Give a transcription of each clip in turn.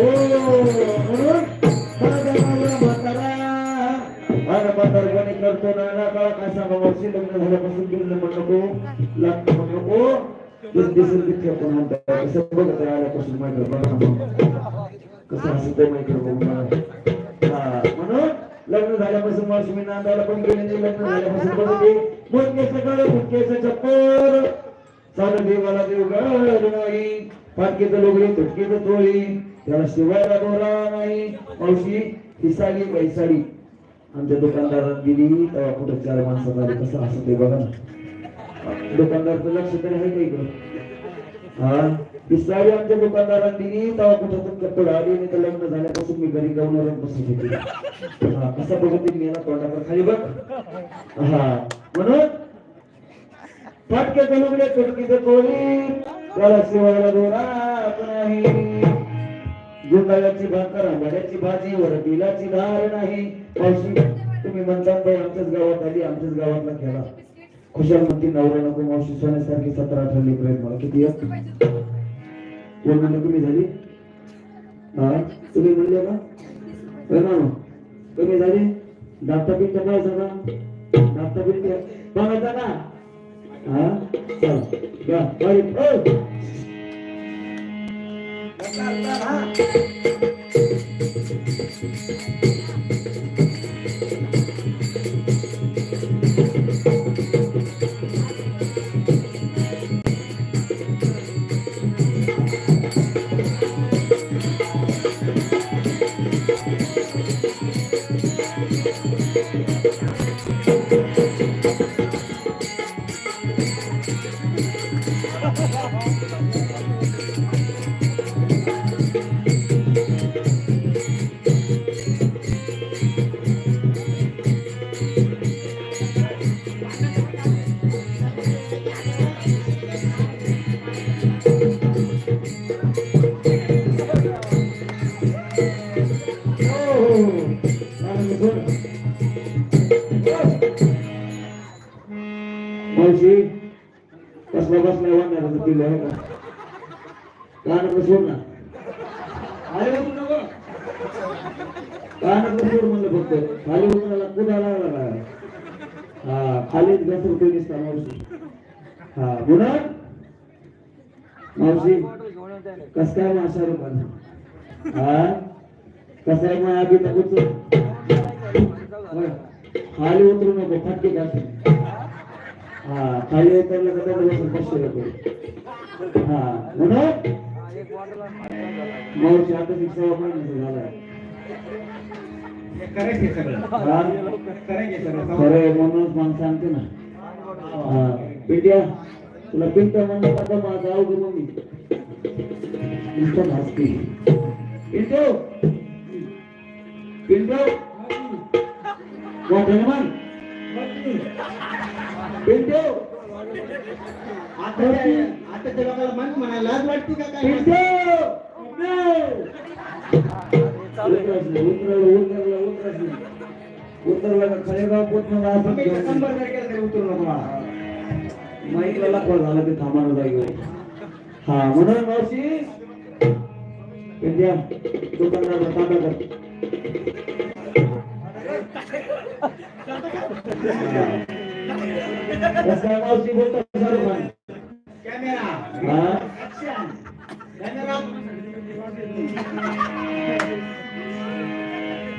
म्हणून माझा नवरा म्हातारा आणि म्हातारपणी करतो नाना काळ काय सांगा वर्षी लग्न झाल्यापासून बिल म्हणू नको लागतो म्हणू नको तेच दिसेल तिथे आपण म्हणतो कसं बघत आहे आल्यापासून माहिती बघा ना. कसं हसत आहे माहिती बघून हा म्हणून लग्न झाल्यापासून मावशी मी नांदायला पण गेले नाही लग्न झाल्यापासून बघते मुंडकेचं गळ मुंडकेचं चप्पल चालू देवाला देव गळ नाही फाटकेचं लोगडी तुटकेचं चोळी त्याला शिवायला दोरा नाही मावशी ही साडी आमच्या दुकानदारात गेली तेव्हा कुठं चार माणसं झाले कसं असं ते बघा ना दुकानदारचं लक्ष तरी आहे का इकडं हा ती आमच्या दुकानदारात दिली तेव्हा कुठं तुमच्या आली नाही तर लग्न झाल्यापासून मी घरी गावणार बसत होते हा कसा बघते मी याला खाली बघ हा म्हणून फटके लुगडे चुटकीचे कोणी? त्याला शिवायला दोरात नाही. गुंडाळ्याची भाकर आंबाड्याची भाजी वरबिलाची धार नाही. पावशी तुम्ही म्हणतात बाई आमच्याच गावात आली आमच्याच गावातला खेळा. खुशाल म्हणते नवरा नको मावशी सोन्यासारखी सतरा अठरा लेकर आहेत मला किती एक कोण म्हणलं तुम्ही झाली? हा? तुम्ही म्हणले का? हो ना. कमी झाली? दाता बिल काय सगळं दाता बिल बघायचा ना हा चल घ्या बाई, ओ. मावशी दिलं आहे का कानात सोड ना अरे बघू नको कानात सोड म्हणलं फक्त खाली उतरायला कुठं हा खालीच घसरतो दिसता मावशी हा म्हणून मावशी कस काय माशा रूपाने हा कसं आहे मग आधी खाली उतरू नको फटके घालते हा खाली उतरलं का त्याला बसून पाचशे रुपये हा. म्हणून मावशी आता शिक्षा खरं म्हणूनच मला सांगते ना. पिंट्या तुला पिंट्या म्हणलं का तर माझा अवघड मम्मी. पिंट्या हसते पिंटू पिंटू मोठ्याने म्हण पिंटू आता आता त्या लोकांना मन म्हणायला लाज वाटते का काय पिंटू उतरलं उतरलं उतरलं उतरलं उतरलं का खळेगाव पोचणं असं आम्ही घेऊन शंभर तारखेला तरी उतरू नको मला. माईकला कॉल झाला ते थांबायला जाईल हा म्हणून मावशी विद्या दुकानदार तांबा कर कसं काय मावशी बोलतो शाहरुख खान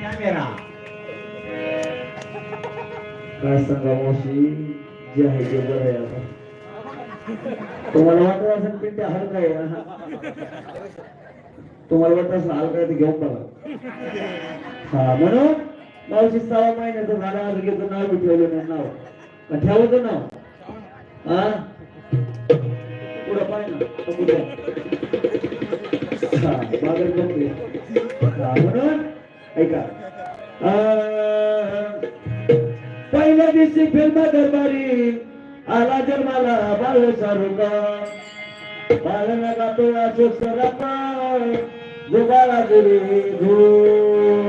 कॅमेरा काय सांगा मावशी? जे आहे ते बरं आहे आता. तुम्हाला वाटत असेल की ते हलका आहे तुम्हाला वाटत असेल हलका आहे ते घेऊन बघा. हा म्हणून मावशी सहा महिन्याचं झालं आज घेतो नाव ठेवलं नाही नाव. ठेवलं नाव? हा? पुढं ना तो पुढं. म्हणून ऐका पहिल्या दिवशी फिल्म दरबारी आला जन्माला बाळ शाहरुख बाळ तो असो सरपा जुगाला गुरी धूप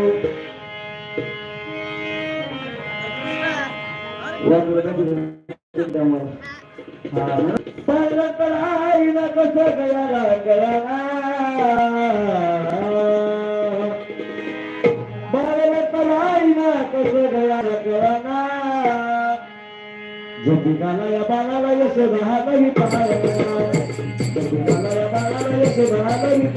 गोपिकाला या बाळाला यशोदालाही पाळणा गोपिकाला या बाळाला यशोदालाही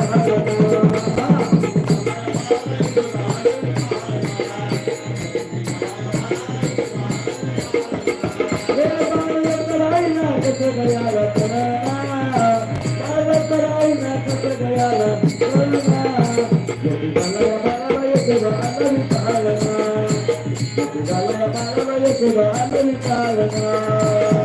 ಸುಧಾರಿಸುವ ಕಾರಣ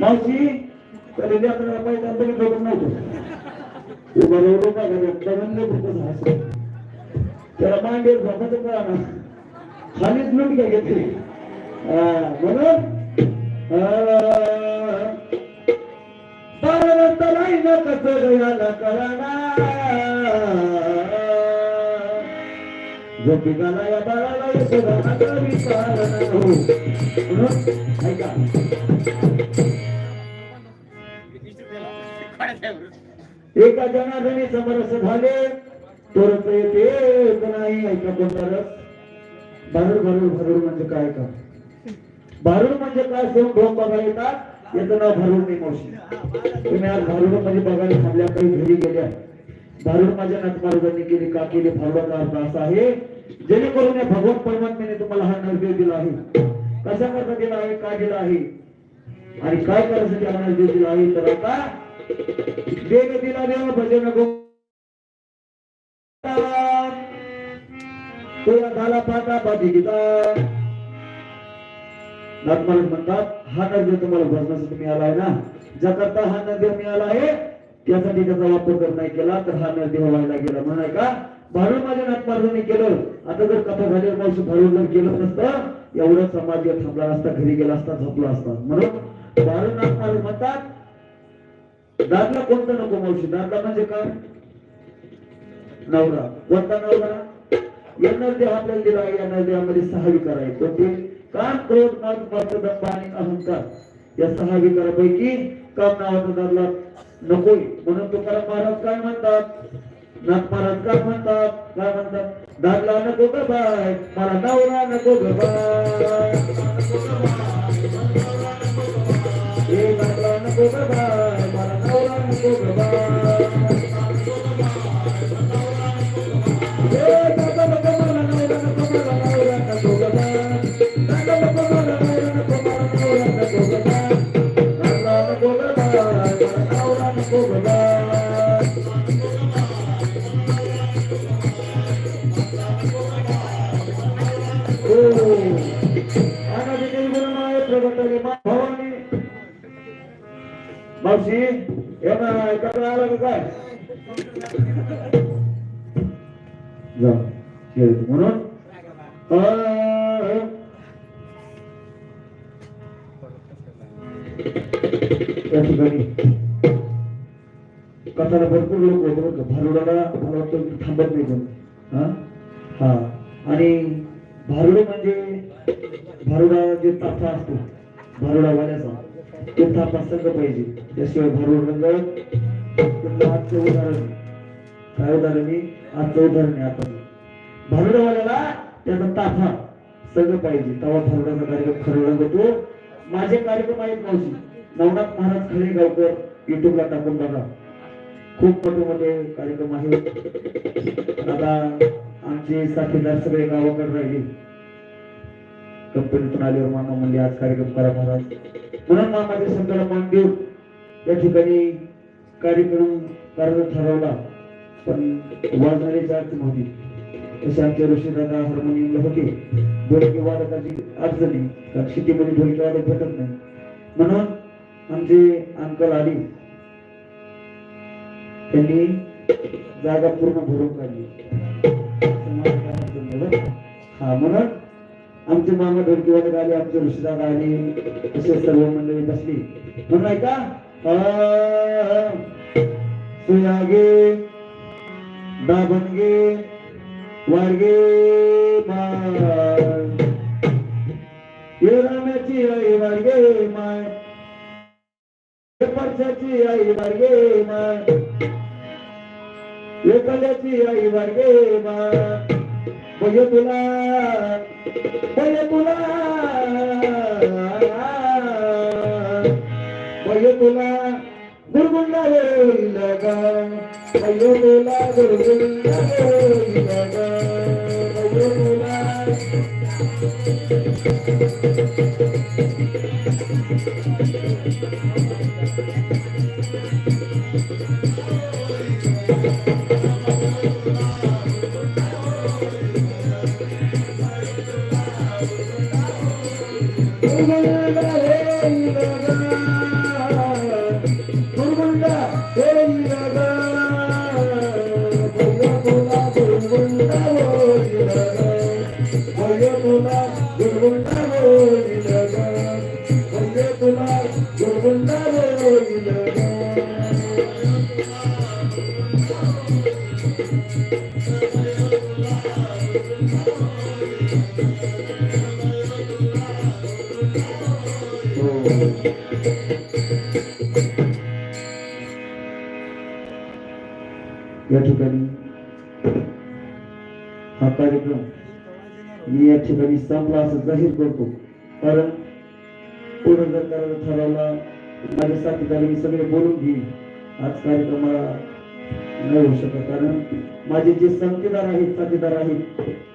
मावशी कधी लेकराला पाहिजे तरी बघत नव्हतं. ते बरोबर बघा बघून खूपच हसत त्याला मांडीवर झोपायचं कळा ना खालीच लूट लुटके घेतली. म्हणून पर्वत नाही ना कसं गयाला कळाना गोपिकाला या बाळाला यशोदा विचारणा हो ऐका एका जनार्दने समरस झाले तोरत येते नाही ऐका कोणता रस भारूड भारूड भारूड म्हणजे काय का भारूड म्हणजे काय सोन ढोक बघायला येतात याचं नाव भारूड नाही मावशी तुम्ही आज भारूड म्हणजे बघायला थांबल्या काही घरी गेल्या भारूड माझ्या नाथ महाराजांनी केली का केली भारूडाचा अर्थ असा आहे जेणेकरून या भगवान परमात्म्याने तुम्हाला हा नैवेद्य दिला आहे. कशा करता दिला आहे? का दिला आहे? आणि काय करायसाठी हा नैवेद्य दिला आहे? तर आता देव दिला देव भजन गो तुला झाला पाता पाठी गीता. नाथमालक म्हणतात हा नैवेद्य तुम्हाला भजनासाठी मिळाला आहे ना? ज्याकरता हा नैवेद्य मिळाला आहे त्यासाठी त्याचा वापर जर नाही केला तर हा नैवेद्य व्हायला गेला. म्हणाय का? भारूड माझ्या नाथमार्गाने केलं आता जर कथा झाल्यावर मावशी भारूड जर केलं नसतं एवढं समाज थांबला असता घरी गेला असता झोपला असता. म्हणून भारूड नाथमार्ग म्हणतात दादला कोणता नको मावशी? दादला म्हणजे काय? नवरा. कोणता नवरा? यांना देह आपल्याला दिला आहे यांना देहामध्ये सहा विकार आहेत. कोणते? काम क्रोध मत मत पाणी आणि अहंकार. या सहा विकारापैकी काम नावाचा दादला नकोय. म्हणून तुकाराम महाराज काय म्हणतात? नाथ महाराज काय म्हणतात? काय म्हणतात? दादला नको ग बाय मला नवरा नको ग बाय. हे दादला नको ग बाय मला नवरा नको ग बाय. जा म्हणून. त्या ठिकाणी कथाला भरपूर लोक होते बरं का. भारुडाला मला वाटतं की थांबत नाही कोण. हा? हा. आणि भारुड म्हणजे भारुडा जे ताफा असतो भारुडा वाल्याचा ते ताफा संघ पाहिजे. त्याशिवाय भारुड रंग उदाहरण. काय उदाहरण मी आजचं उदाहरण आहे आता. भारुडवाल्याला त्याचा ताफा सगळं पाहिजे. तवा थोडासा कार्यक्रम खरं जातो. माझे कार्यक्रम आहेत मावशी. नवनाथ महाराज खरे गावकर युट्यूबला टाकून बघा. खूप मोठे मोठे कार्यक्रम आहेत. आता आमचे साथीदार सगळे गावाकडे राहिले. कंपनीतून आल्यावर मामा म्हणले आज कार्यक्रम करा महाराज. म्हणून मामाच्या शब्दाला मान देऊन या ठिकाणी कार्यक्रम करायचा ठरवला. पण वाढणारी जात नव्हती तसे आमचे ऋषीदादा हार्मोनियमला होते ढोलकी वादकाची अडचणी कारण सिटीमध्ये ढोलकी वादक भेटत नाही? म्हणून आमचे अंकल आली. त्यांनी जागा पूर्ण भरून काढली. हा म्हणून आमचे मामा ढोलकी वादक आले आमचे ऋषीदादा आले तसे सर्व मंडळी बसली. म्हणून ऐका. सुयागे दाबणगे वारगे माय. ये आई वाडगे माय. ये परशाची आई वारगे माय. ये आई वाडगे माय. बघ तुला बघ तुला. बघ तुला दुर्गुंडा होईल ग अय्यो तुला मी या ठिकाणी संपला असं जाहीर करतो. कारण पूर्ण जर करायला ठरवला माझ्या साथीदारी मी सगळे बोलून घेईन आज कार्यक्रमाला नाही होऊ शकत. कारण माझे जे संगतीदार आहेत साथीदार आहेत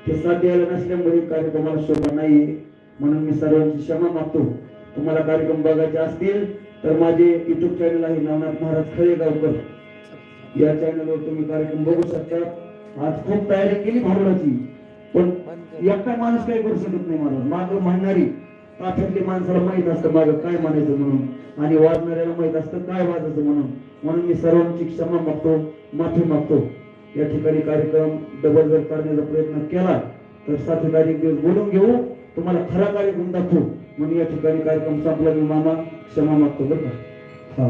ते साथ यायला नसल्यामुळे कार्यक्रमाला शोभा नाहीये. म्हणून मी सर्वांची क्षमा मागतो. तुम्हाला कार्यक्रम बघायचे असतील तर माझे युट्यूब चॅनल आहे नवनाथ महाराज खळे गावकर या चॅनलवर तुम्ही कार्यक्रम बघू शकता. आज खूप तयारी केली भावनाची पण एकटा माणूस काही करू शकत नाही मला माग म्हणणारी ताफ्यातली माणसाला माहीत असतं माग काय म्हणायचं म्हणून. आणि वाजणाऱ्याला माहीत असतं काय वाजायचं म्हणून. म्हणून मी सर्वांची क्षमा मागतो माफी मागतो. या ठिकाणी कार्यक्रम डबल जर करण्याचा प्रयत्न केला तर साथीदारी एक दिवस बोलून घेऊ. तुम्हाला खरा कार्यक्रम दाखवू. म्हणून या ठिकाणी कार्यक्रम संपला. मी मामा क्षमा मागतो बरं का? हा.